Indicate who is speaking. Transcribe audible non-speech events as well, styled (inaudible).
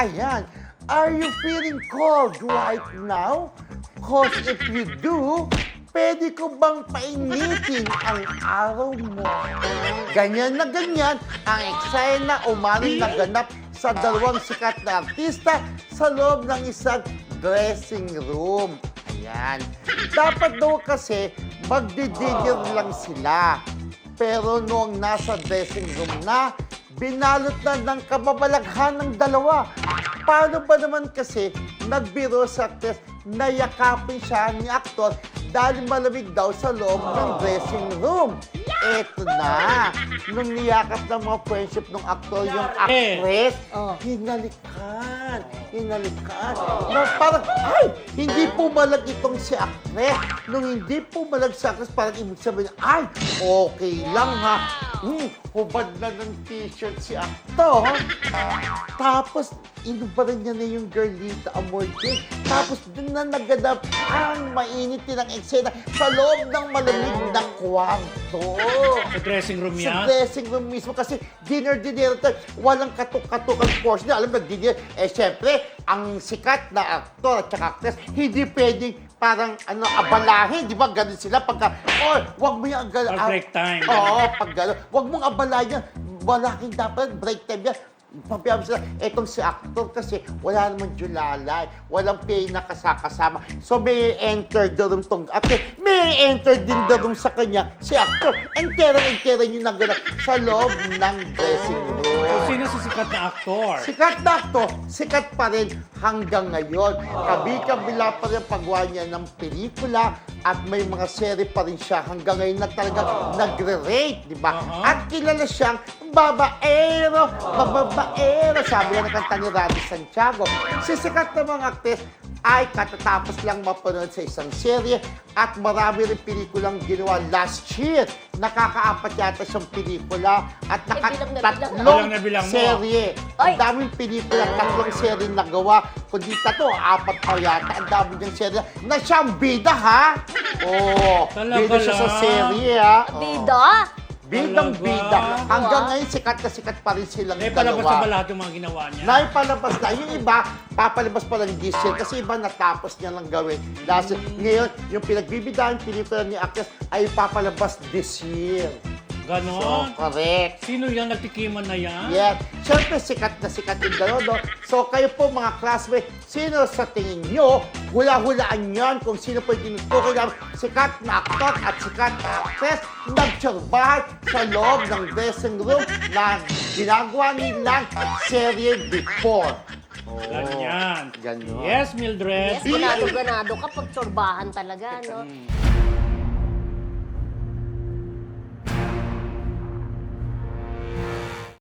Speaker 1: Ayan. Are you feeling cold right now? Cause if you do, pwede ko bang painitin ang araw mo? Ganyan na ganyan ang eksena umaring naganap sa dalawang sikat na artista sa loob ng isang dressing room. Ayan. Dapat daw kasi magdi-dinner lang sila. Pero noong nasa dressing room na, binalot na ng kababalaghan ng dalawa. Paano ba naman kasi nagbiro sa actress na yakapin siya ni aktor dahil malamig daw sa loob ng dressing room? Eto na. Nung niyakap ng mga friendship ng aktor yung actress,
Speaker 2: Oh.
Speaker 1: hinalikan. Hinalikan. Na parang, ay, hindi pumalag itong si actress. Nung hindi pumalag si actress, parang ibig sabihin, ay, okay lang ha. Hmm, hubad na ng t-shirt si actor. (laughs) Tapos, inubaran niya na yung girlita Amorte. Tapos, dun na naganap ang mainit ng eksena sa loob ng malamig na kwarto.
Speaker 3: Sa dressing room
Speaker 1: Sa
Speaker 3: niya.
Speaker 1: dressing room mismo kasi dinner dinner tayo. Walang katuk-katukan portion. Alam mo, dinner. Eh, syempre, ang sikat na aktor at saka actress, hindi pwedeng parang ano, abalahin. Di ba? Ganun sila pagka, oh, wag mo yung...
Speaker 3: Pag break time.
Speaker 1: Oo, pag gano'n. Wag mong abalahin yan. Wala kang dapat break time yan. Pabayaan mo sila, etong si actor kasi wala naman julalay, walang pay na kasakasama. So may enter the room tong actor, may enter din the room sa kanya si actor. Entera-entera yung naganap sa loob ng dressing room.
Speaker 3: Sino si sikat na aktor?
Speaker 1: Sikat na actor, sikat pa rin hanggang ngayon. Kabi-kabila pa rin paggawa niya ng pelikula at may mga seri pa rin siya hanggang ngayon na talaga nagre-rate, di ba?
Speaker 3: Uh-huh.
Speaker 1: At kilala siyang babaero, babaero, sabi nga ng kanta ni Randy Santiago. Si sikat na mga aktres ay katatapos lang mapanood sa isang serye at marami rin pelikulang ginawa last year. Nakakaapat yata siyang pelikula at
Speaker 2: na
Speaker 1: nakatatlong
Speaker 3: na mo.
Speaker 1: serye. Ang daming pelikula, tatlong serye na gawa. Kundi tatlo, apat pa yata. Ang dami niyang serye na siyang bida, ha? Oo.
Speaker 3: Talaga
Speaker 1: bida siya sa serye, ha? Oo.
Speaker 2: Bida?
Speaker 1: Bidang bida. Hanggang ngayon, sikat na sikat pa rin silang
Speaker 3: Eh,
Speaker 1: dalawa.
Speaker 3: na ba lahat yung mga ginawa niya?
Speaker 1: Naipalabas na. Yung iba, papalabas pa lang this year kasi iba natapos niya lang gawin. Last year. Ngayon, yung pinagbibidahan, pelikula ni actress ay papalabas this year. So,
Speaker 3: Ganon?
Speaker 1: correct.
Speaker 3: Sino yung nagtikiman na yan?
Speaker 1: Yeah. Siyempre, sikat na sikat yung no? So, kayo po mga classmates, sino sa tingin nyo, hula-hulaan yan kung sino po yung tinutukoy ng sikat na aktor at sikat na actress nagtsurbahan sa loob ng dressing room na ginagawa nilang serye before. Oh,
Speaker 3: Ganyan.
Speaker 1: Ganon.
Speaker 3: Yes, Mildred.
Speaker 2: Yes, ganado-ganado ka pag tsorbahan talaga, no?